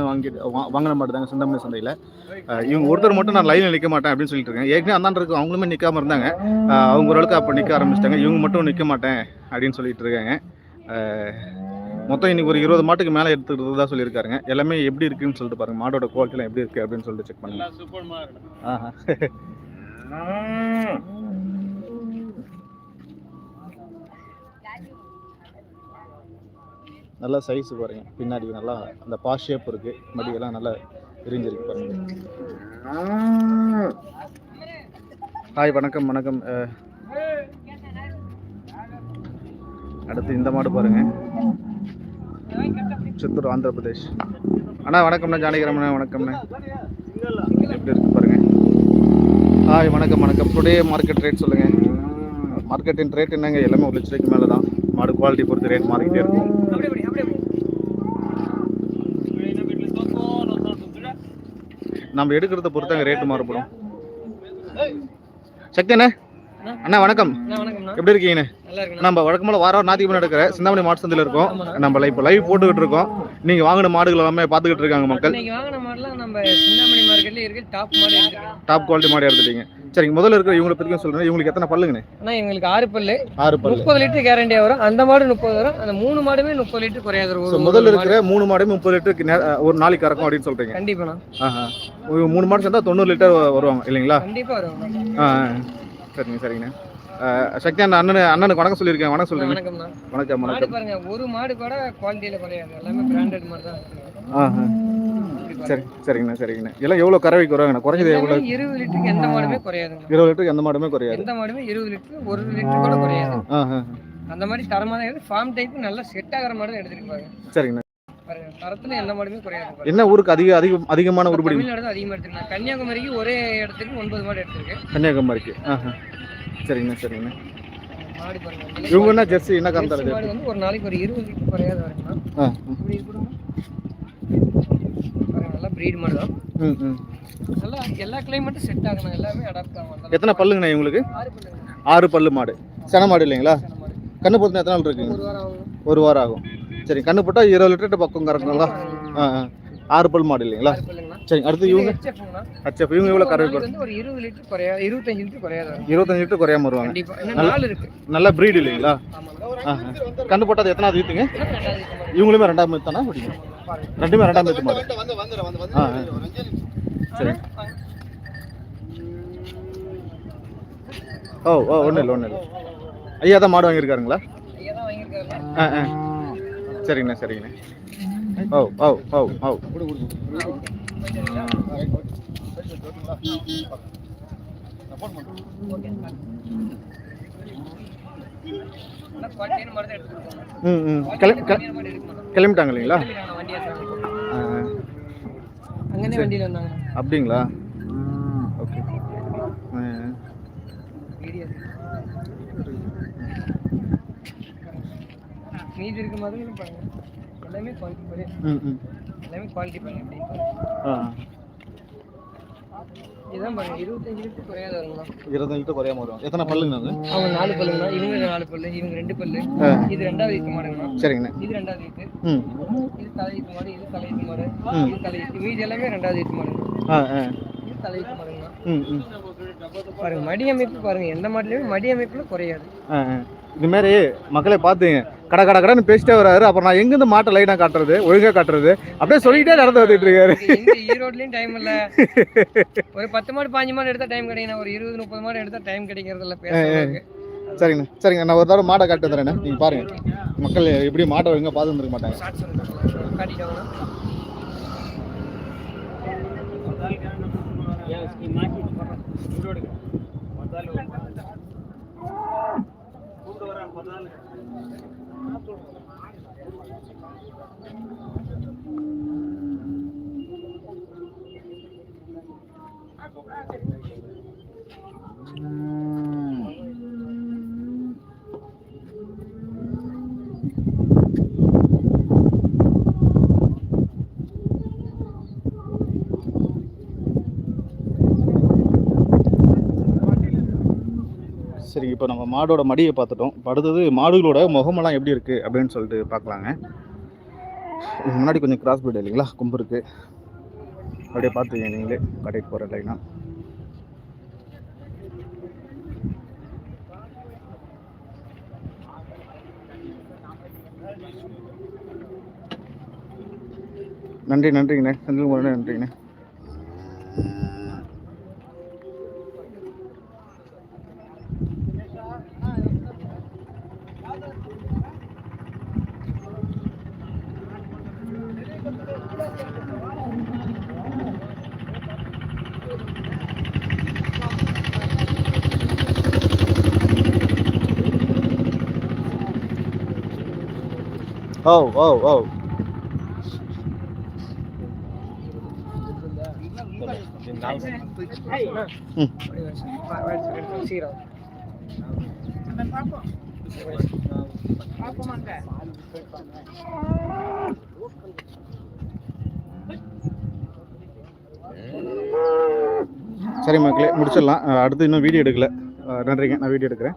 வாங்கிட்டு வாங்கின மாட்டு தாங்க சிந்தாமணி சந்தையில். இவங்க ஒருத்தர் மட்டும் நான் லைனில் நிற்க மாட்டேன் அப்படின்னு சொல்லிட்டு இருக்கேன். ஏற்கனவே அந்தாண்டு இருக்கு அவங்களுமே நிற்காம இருந்தாங்க. அவங்க ஓரளவுக்கு அப்போ நிற்க ஆரம்பிச்சிட்டாங்க. இவங்க மட்டும் நிற்க மாட்டேன் அப்படின்னு சொல்லிட்டு இருக்காங்க. மொத்தம் இன்னைக்கு ஒரு இருபது மாட்டுக்கு மேலே எடுத்துக்கிறதா சொல்லியிருக்காருங்க. எல்லாமே எப்படி இருக்குன்னு சொல்லிட்டு பாருங்க. மாடோட குவாலிட்டிலாம் எப்படி இருக்கு அப்படின்னு சொல்லிட்டு செக் பண்ணுங்க. ஆஹா. நல்லா சைஸ் பாருங்க. பின்னாடி நல்லா அந்த பா ஷேப் இருக்கு. மடியெல்லாம் நல்லா விரிஞ்சிருக்கு பாருங்க. ஹாய் வணக்கம் வணக்கம். அடுத்து இந்த மாடு பாருங்க. சித்தூர் ஆந்திர பிரதேஷ். அண்ணா வணக்கம்ண்ணா ஜானகிரமண்ணா வணக்கம்ண்ணா. எப்படி இருக்கு பாருங்க. ஹாய் வணக்கம் வணக்கம். டுடே மார்க்கெட் ரேட் சொல்லுங்க. மார்க்கெட்டின் ரேட் என்னங்க? எல்லாமே ஒரு லட்ச ரூபாய்க்கு மேலே தான் மாடு குவாலிட்டி பொறுத்து ரேட் மாறிக்கிட்டே இருக்கும். நம்ம எடுக்கிறத பொறுத்தாங்க ரேட்டு மாறுபடும். சக்தி அண்ணா. அண்ணா வணக்கம். எப்படி இருக்கீங்கண்ணே? நம்ம வழக்கமாக வாரம் ஞாயிற்றுக்கிழமை நடக்கிற சிந்தாமணி மாட்டு சந்தையில் இருக்கோம். நம்ம இப்போ லைவ் போட்டுக்கிட்டு இருக்கோம். நீங்கள் வாங்கின மாடுகள் எல்லாமே பார்த்துக்கிட்டு இருக்காங்க மக்கள். டாப் குவாலிட்டி மாடு எடுத்துட்டீங்க. சரிங்க முதல்ல இருக்கிற இவங்களை பற்றியும் சொல்கிறேன் இவங்களுக்கு எத்தனை பல்லுங்கண்ணே? ஆனா எங்களுக்கு ஆறு பல்லு. ஆறு பல்லு. முப்பது லிட்டர் கேரண்டியா வரும். அந்த மாடு முப்பது வரும். அந்த மூணு மாடுமே முப்பது லிட்டர் குறையாது முதல்ல இருக்கிற மூணு மாடுமே முப்பது லிட்டருக்கு ஒரு நாளைக்கு கறக்கும் அப்படின்னு சொல்கிறீங்க கண்டிப்பாண்ணா. மூணு மாடு சேர்ந்தா தொண்ணூறு லிட்டர் வருவாங்க இல்லைங்களா? கண்டிப்பா ஆ. சரிங்க சரிங்கண்ணே. சக்தி அண்ணா அண்ணனு அண்ணனுக்கு வணக்கம் சொல்லியிருக்கேன். வணக்கம் சொல்லுங்க வணக்கம் வணக்கம் பாருங்க ஒரு மாடு கூட குவாலிட்டியில குறையாது. எல்லாமே பிராண்டட் மாடு தான் இருக்கு. ஆஹா இப்படி பாருங்க. சரி சரிங்கண்ணா சரிங்கண்ணா. எல்லாம் எவ்வளோ கறவைக்கு வருவாங்கண்ணா குறைஞ்சது எவ்வளோ இருபது லிட்டருக்கு எந்த மாடுமே குறையாதுங்க இருபது லிட்டருக்கு எந்த மாடுமே குறையாது. எந்த மாடுமே இருபது லிட்டர் ஒரு லிட்டர் கூட குறையாது. ஆஹா அந்த மாதிரி தரமான ஃபார்ம் டைப் நல்லா செட் ஆகிற மாடு பாருங்க. சரிங்கண்ணா. தரத்துல எந்த மாடுமே குறையாது. என்ன ஊருக்கு அதிக அதிக அதிகமான உருப்படி? தமிழ்நாடு தான் அதிகமாக எடுத்துருக்கேன். கன்னியாகுமரிக்கு ஒரே இடத்துக்கு ஒன்பது மாடு எடுத்திருக்கேன். கன்னியாகுமரிக்கு. ஆஹா சரிங்கண்ணா சரிங்கண்ணா. மாடு பாருங்க. இவங்க என்ன ஜெர்சி என்ன காரணம் வந்து ஒரு நாளைக்கு ஒரு இருபது லிட்டர் குறையாத வரைக்கும் ஆ இப்படி இருக்கணும் பாருங்க நல்லா ப்ரீட் மாடு தான். ம் ம். நல்லா எல்லா கிளைமேட்டும் செட் ஆகணும் எல்லாமே அடாப்ட் ஆகும். எத்தனை பல்லுங்கண்ணா இவங்களுக்கு ஆறு பல்லு மாடு. சென மாடு இல்லைங்களா? கண்ணு பொறுத்து எத்தனை நாள் இருக்குங்க ஒரு வாரம் ஆகும். சரி கண்ணு போட்டால் இருபது லிட்டர் பக்கம் கறக்குங்களா ஆ ஆறு பல் மாடு இல்லைங்களா? சரி அடுத்து இவங்க? அச்சா இவங்க எவ்வளோ கறவை ஒரு இருபது லிட்டர் குறையாது இருபத்தஞ்சு லிட்டர் குறையாது? இருபத்தஞ்சு லிட்டர் குறையாம வருவாங்க. நல்ல ப்ரீடு இல்லைங்களா? கண்ணு போட்டது எத்தனாவது வீட்டுங்க ரெண்டாவது. இவங்களுமே ரெண்டாம் வீட்டு தானே பாருங்க ரெண்டுமே ரெண்டாம் வீட்டு மாடு. ஆ. சரி. ஓ ஓ ஒன்றும் இல்லை ஒன்றும் இல்லை. ஐயா தான் மாடு வாங்கியிருக்காருங்களா? ஆ ஆ. சரிங்கண்ணா சரிங்கண்ணா. ஓ ஓ ஓ ஓ. ம் ம். கிளம்பிட்டாங்க இல்லைங்களா? அங்கேருந்தே வண்டியில் வந்தாங்க அப்படிங்களா? ஓகே. மீதி இருக்க மாதிரி பாருங்க எல்லாமே குவாலிட்டி ம் எல்லாமே குவாலிட்டி பாருங்க எப்படி இருபத்தஞ்சு லிட்டர் குறையாத வருங்களா இருபத்தஞ்சு லிட்டர் குறையாம வரும். எத்தனை பல்லுங்க அது? அவங்க நாலு பல்லுங்களா இவங்க நாலு பல்லு இவங்க ரெண்டு பல்லு. இது ரெண்டாவது ஈத்து மாடுங்கண்ணா. சரிங்கண்ணா. இது ரெண்டாவது ஈத்து இது தலை ஈத்து மாடு இது தலை ஈத்து மாடு. இது தலை ஈத்து மீதி எல்லாமே ரெண்டாவது ஈத்து மாடுங்க இது தலை ஈத்து மாடுங்கண்ணா பாருங்க மடி அமைப்பு பாருங்க எந்த மாட்டுலயுமே மடி அமைப்புல குறையாது இதுமாரி மக்களை பார்த்துங்க கடை கடை கடைன்னு பேசிட்டே வராரு. அப்புறம் நான் எங்கேருந்து மாட்டை லைனாக காட்டுறது ஒழுங்காக காட்டுறது? அப்படியே சொல்லிக்கிட்டே நடந்து வந்துட்டு இருக்காரு ஈரோட்லயும் டைம் இல்ல. ஒரு பத்து மாடு பாஞ்சு மாடு எடுத்தா டைம் கிடைக்கும் ஒரு இருபது முப்பது மாடு எடுத்தா டைம் கிடைக்கிறது இல்ல சரிங்கண்ணா சரிங்க நான் ஒரு தடவை மாடை காட்டு வந்துடுறேண்ணே நீங்கள் பாருங்கள் மக்கள் எப்படி மாட்டை ஒழுங்காக பார்த்து வந்துருக்க மாட்டாங்க ஷார்ட்ஸ் வந்து சரி இப்போ நம்ம மாடோட மடியை பார்த்துட்டோம். இப்போ அடுத்தது மாடுகளோட முகமெல்லாம் எப்படி இருக்குது அப்படின்னு சொல்லிட்டு பார்க்கலாங்க. இதுக்கு முன்னாடி கொஞ்சம் கிராஸ் பீட் இல்லைங்களா? கொம்பு இருக்குது அப்படியே பார்த்துங்க நீங்களே கடைக்கு போகிற லைனா நன்றி நன்றிங்கண்ணே. செந்தில்குமாரண்ணே நன்றிங்கண்ணே. ஓ ஓ ஓ சீக்கிரம் சரி மக்களே முடிச்சிடலாம். அடுத்து இன்னும் வீடியோ எடுக்கல. நன்றிங்க. நான் வீடியோ எடுக்கிறேன்.